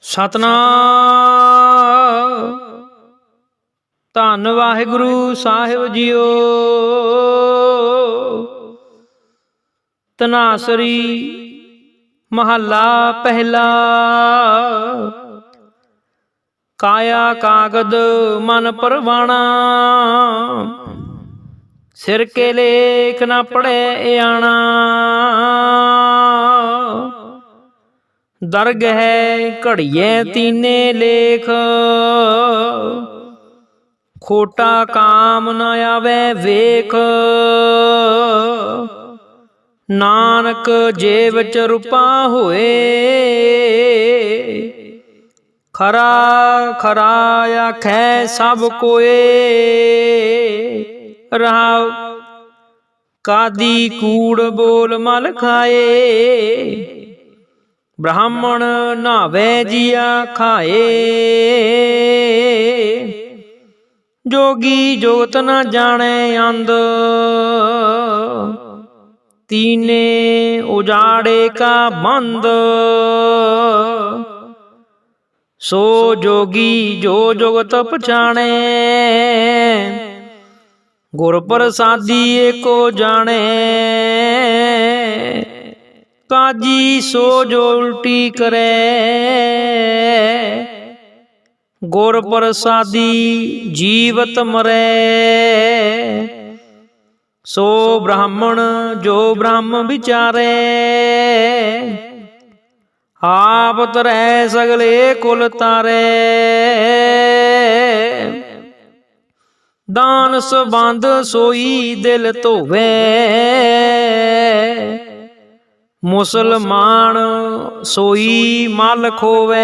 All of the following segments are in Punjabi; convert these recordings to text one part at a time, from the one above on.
ਸਤਨਾਮ। ਧੰਨ ਵਾਹਿਗੁਰੂ ਸਾਹਿਬ ਜੀਓ। ਤਨਾਸਰੀ ਮਹੱਲਾ ਪਹਿਲਾ। ਕਾਇਆ ਕਾਗਦ ਮਨ ਪਰਵਾਣਾ। ਸਿਰ ਕੇ ਲੇਖ ਨਾ ਪੜੇ ਆਣਾ ਦਰਗ ਹੈ ਘੜੀਏ ਤੀਨੇ ਲੇਖ। ਖੋਟਾ ਕਾਮ ਨ ਆਵੇ ਵੇਖ। ਨਾਨਕ ਜੇ ਵਿੱਚ ਰੂਪਾ ਹੋਏ। ਖਰਾ ਖਰਾ ਆਖੈ ਸਭ ਕੋਏ। ਰਹਾਉ, ਕਾਦੀ ਕੂੜ ਬੋਲ ਮਲ ਖਾਏ। ਬ੍ਰਾਹਮਣ ਨਾਵੇ ਜੀਆ ਖਾਏ। ਜੋਗੀ ਜੋਤ ਨ ਜਾਣੈ ਅੰਧ। ਤੀਨੇ ਉਜਾੜੇ ਕਾ ਬੰਦ ਸੋ ਜੋਗੀ ਜੋ ਜੁਗਤ ਪਛਾਣੈ। ਗੁਰ ਪ੍ਰਸਾਦੀ ਏਕੋ ਜਾਣੈ। ਕਾਜੀ ਸੋ ਜੋ ਉਲਟੀ ਕਰੇ। ਗੁਰ ਪ੍ਰਸਾਦੀ ਜੀਵਤ ਮਰੈ। ਸੋ ਬ੍ਰਾਹਮਣ ਜੋ ਬ੍ਰਹਮ ਵਿਚਾਰੇ। ਆਪ ਤਰੈ ਸਗਲੇ ਕੁਲ ਤਾਰੇ। ਦਾਨ ਸਬੰਧ ਸੋਈ ਦਿਲ ਧੋਵੇ। ਮੁਸਲਮਾਨ ਸੋਈ ਮਲ ਖੋਵੇ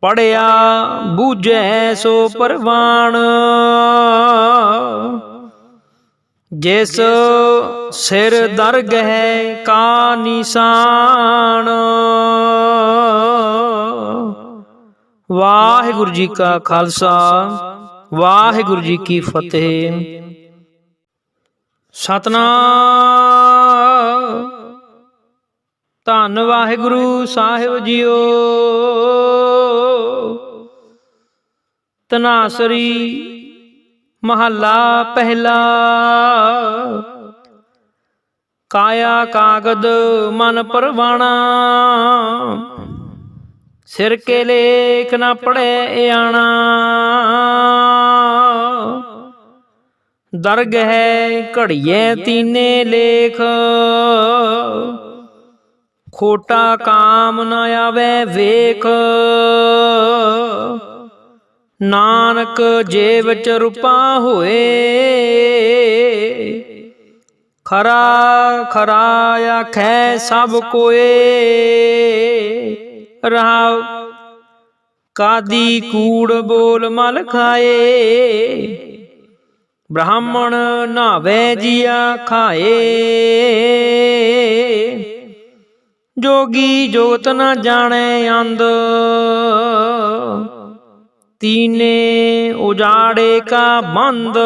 ਪੜਿਆ ਬੂਝੈ ਸੋ ਪਰਵਾਣ ਜਿਸ ਸਿਰ ਦਰਗ ਹੈ ਕਾ ਨਿਸ਼ਾਨ। ਵਾਹਿਗੁਰੂ ਜੀ ਕਾ ਖਾਲਸਾ, ਵਾਹਿਗੁਰੂ ਜੀ ਕੀ ਫਤਿਹ। ਸਤਨਾਮ। ਧੰਨ ਵਾਹਿਗੁਰੂ ਸਾਹਿਬ ਜੀਓ। ਤਨਾਸਰੀ ਮਹੱਲਾ ਪਹਿਲਾ। ਕਾਇਆ ਕਾਗਦ ਮਨ ਪਰਵਾਣਾ। ਸਿਰ ਕੇ ਲੇਖ ਨਾ ਪੜੇ ਆਣਾ ਦਰਗ ਹੈ ਘੜੀਏ ਤੀਨੇ ਲੇਖ। ਖੋਟਾ ਕਾਮ ਨ ਆਵੇ ਵੇਖ। ਨਾਨਕ ਜੇ ਵਿੱਚ ਰੂਪਾ ਹੋਏ। ਖਰਾ ਖਰਾ ਆਖੈ ਸਭ ਕੋਏ। ਰਹਾਉ, ਕਾਦੀ ਕੂੜ ਬੋਲ ਮਲ ਖਾਏ। ਬ੍ਰਾਹਮਣ ਨਾਵੇ ਜੀਆ ਖਾਏ। ਜੋਗੀ ਜੋਤ ਨਾ ਜਾਣੇ ਅੰਧ। ਤੀਨੇ ਉਜਾੜੇ ਕਾ ਮੰਦ।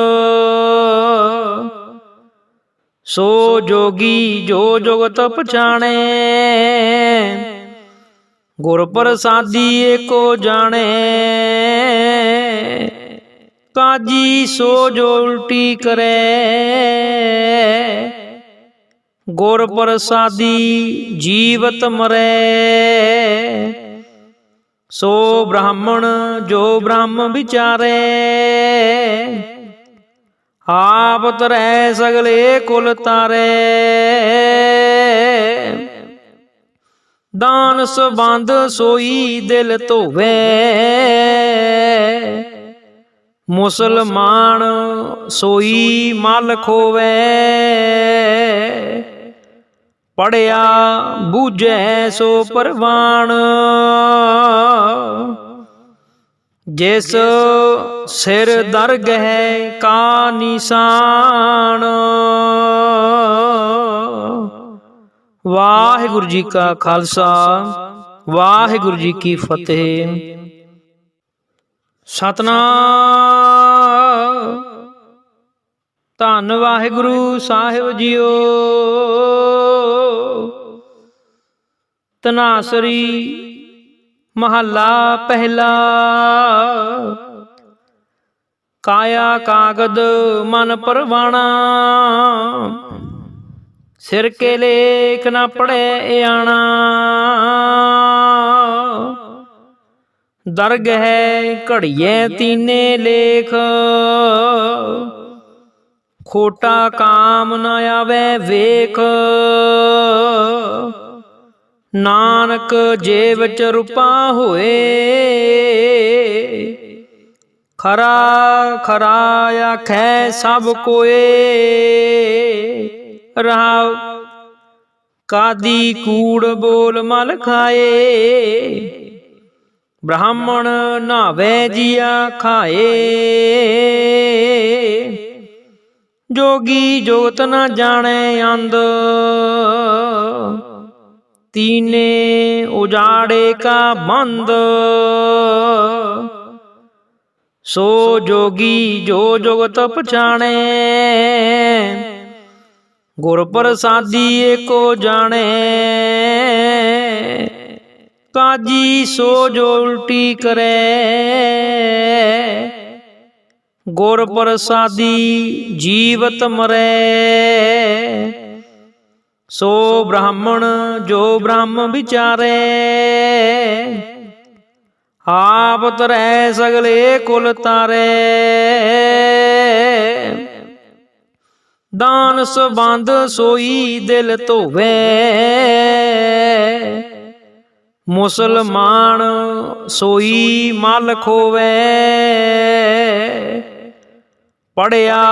ਸੋ ਜੋਗੀ ਜੋ ਜੁਗਤ ਪਛਾਣੇ। ਗੁਰ ਪ੍ਰਸਾਦੀ ਏਕੋ ਜਾਣੇ। ਕਾਜੀ ਸੋ ਜੋ ਉਲਟੀ ਕਰੇ। ਗੁਰ ਪ੍ਰਸਾਦੀ ਜੀਵਤ ਮਰੈ। ਸੋ ਬ੍ਰਾਹਮਣ ਜੋ ਬ੍ਰਹਮ ਵਿਚਾਰੇ। ਆਪ ਤਰੈ ਸਗਲੇ ਕੁਲ ਤਾਰੇ। ਦਾਨ ਸਬੰਧ ਸੋਈ ਦਿਲ ਧੋਵੇ। ਮੁਸਲਮਾਨ ਸੋਈ ਮਲ ਖੋਵੇ ਪੜਿਆ ਬੂਝੈ ਸੋ ਪਰਵਾਣ ਜਿਸ ਸਿਰ ਦਰਗ ਹੈ ਕਾ ਨਿਸ਼ਾਨ। ਵਾਹਿਗੁਰੂ ਜੀ ਕਾ ਖਾਲਸਾ, ਵਾਹਿਗੁਰੂ ਜੀ ਕੀ ਫਤਿਹ। ਸਤਨਾਮ। ਧੰਨ ਵਾਹਿਗੁਰੂ ਸਾਹਿਬ ਜੀਓ। ਤਨਾਸਰੀ ਮਹੱਲਾ ਪਹਿਲਾ। ਕਾਇਆ ਕਾਗਦ ਮਨ ਪਰਵਾਣਾ। ਸਿਰ ਕੇ ਲੇਖ ਨਾ ਪੜੇ ਆਣਾ ਦਰਗ ਹੈ ਘੜੀਏ ਤੀਨੇ ਲੇਖ। ਖੋਟਾ ਕਾਮ ਨਾ ਆਵੇ ਵੇਖ। ਨਾਨਕ ਜੇਬ ਚ ਰੂਪਾ ਹੋਏ, ਖਰਾ ਖਰਾ ਆਖੈ ਸਭ ਕੋਏ। ਰਹਾਉ, ਕਾਦੀ ਕੂੜ ਬੋਲ ਮਲ ਖਾਏ। ਬ੍ਰਾਹਮਣ ਨਾਵੇ ਜੀਆ ਖਾਏ ਜੋਗੀ ਜੋਤ ਨ ਜਾਣੈ ਅੰਧ ਤੀਨੇ ਉਜਾੜੇ ਕਾ ਬੰਦ ਸੋ ਜੋਗੀ ਜੋ ਜੁਗਤ ਪਛਾਣੈ ਗੁਰ ਪ੍ਰਸਾਦੀ ਏਕੋ ਜਾਣੈ ਕਾਜੀ ਸੋ ਜੋ ਉਲਟੀ ਕਰੇ। ਗੁਰ ਪ੍ਰਸਾਦੀ ਜੀਵਤ ਮਰੈ। ਸੋ ਬ੍ਰਾਹਮਣ ਜੋ ਬ੍ਰਹਮ ਵਿਚਾਰੇ। ਆਪ ਤਰੈ ਸਗਲੇ ਕੁਲ ਤਾਰੇ। ਦਾਨ ਸਬੰਧ ਸੋਈ ਦਿਲ ਧੋਵੇ। ਮੁਸਲਮਾਨ ਸੋਈ ਮਲ ਖੋਵੇ ਪੜਿਆ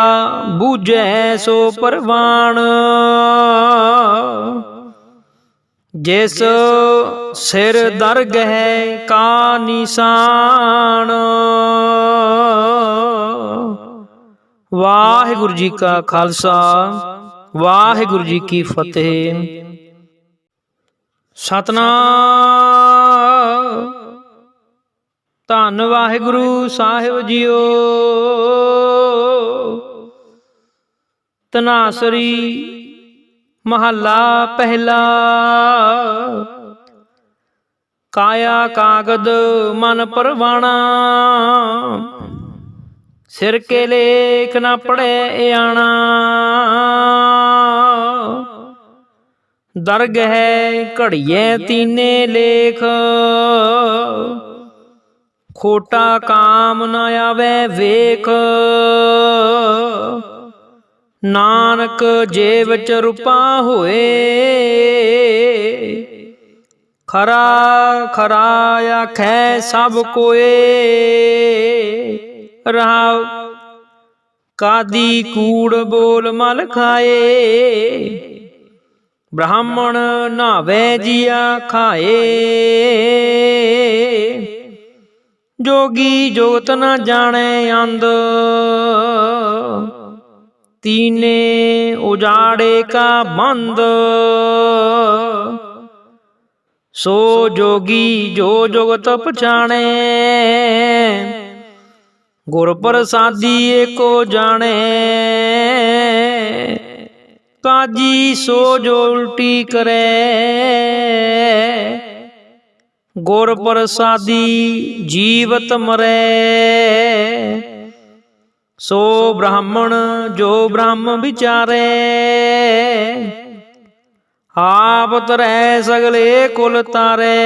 ਬੂਝੈ ਸੋ ਪਰਵਾਣ ਜਿਸ ਸਿਰ ਦਰਗ ਹੈ ਕਾ ਨਿਸ਼ਾਨ। ਵਾਹਿਗੁਰੂ ਜੀ ਕਾ ਖਾਲਸਾ, ਵਾਹਿਗੁਰੂ ਜੀ ਕੀ ਫਤਿਹ। ਸਤਨਾਮ। ਧੰਨ ਵਾਹਿਗੁਰੂ ਸਾਹਿਬ ਜੀਓ। ਤਨਾਸਰੀ ਮਹੱਲਾ ਪਹਿਲਾ। ਕਾਇਆ ਕਾਗਦ ਮਨ ਪਰਵਾਣਾ। ਸਿਰ ਕੇ ਲੇਖ ਨਾ ਪੜੇ ਆਣਾ ਦਰਗ ਹੈ, ਘੜੀਏ ਤੀਨੇ ਲੇਖ। ਖੋਟਾ ਕਾਮ ਨਾ ਆਵੇ ਵੇਖ। ਨਾਨਕ ਜੇਬ ਚ ਰੂਪਾ ਹੋਏ, ਖਰਾ ਖਰਾ ਆਖੈ ਸਭ ਕੋਏ। ਰਹਾਉ, ਕਾਦੀ ਕੂੜ ਬੋਲ ਮਲ ਖਾਏ। ਬ੍ਰਾਹਮਣ ਨਾਵੇ ਜੀਆ ਖਾਏ। ਜੋਗੀ ਜੋਤ ਨਾ ਜਾਣੇ ਅੰਧ। ਤੀਨੇ ਉਜਾੜੇ ਕਾ ਬੰਦ ਸੋ ਜੋਗੀ ਜੋ ਜੁਗਤ ਪਛਾਣੇ। ਗੁਰ ਪ੍ਰਸਾਦੀ ਏਕੋ ਜਾਣੇ। ਕਾਜੀ ਸੋ ਜੋ ਉਲਟੀ ਕਰੇ। ਗੁਰ ਪ੍ਰਸਾਦੀ ਜੀਵਤ ਮਰੈ। ਸੋ ਬ੍ਰਾਹਮਣ ਜੋ ਬ੍ਰਹਮ ਵਿਚਾਰੇ। ਆਪ ਤਰੈ ਸਗਲੇ ਕੁਲ ਤਾਰੇ।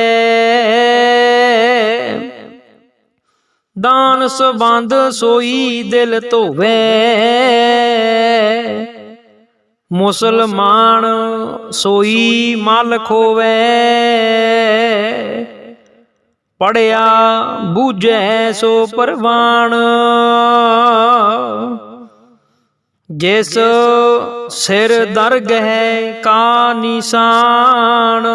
ਦਾਨ ਸਬੰਧ ਸੋਈ ਦਿਲ ਧੋਵੇ। ਮੁਸਲਮਾਨ ਸੋਈ ਮਲ ਖੋਵੇ ਪੜਿਆ ਬੂਝੈ ਸੋ ਪਰਵਾਣ ਜਿਸ ਸਿਰ ਦਰਗ ਹੈ ਕਾ ਨਿਸ਼ਾਨ।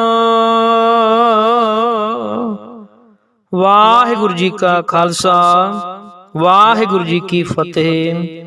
ਵਾਹਿਗੁਰੂ ਜੀ ਕਾ ਖਾਲਸਾ, ਵਾਹਿਗੁਰੂ ਜੀ ਕੀ ਫਤਿਹ।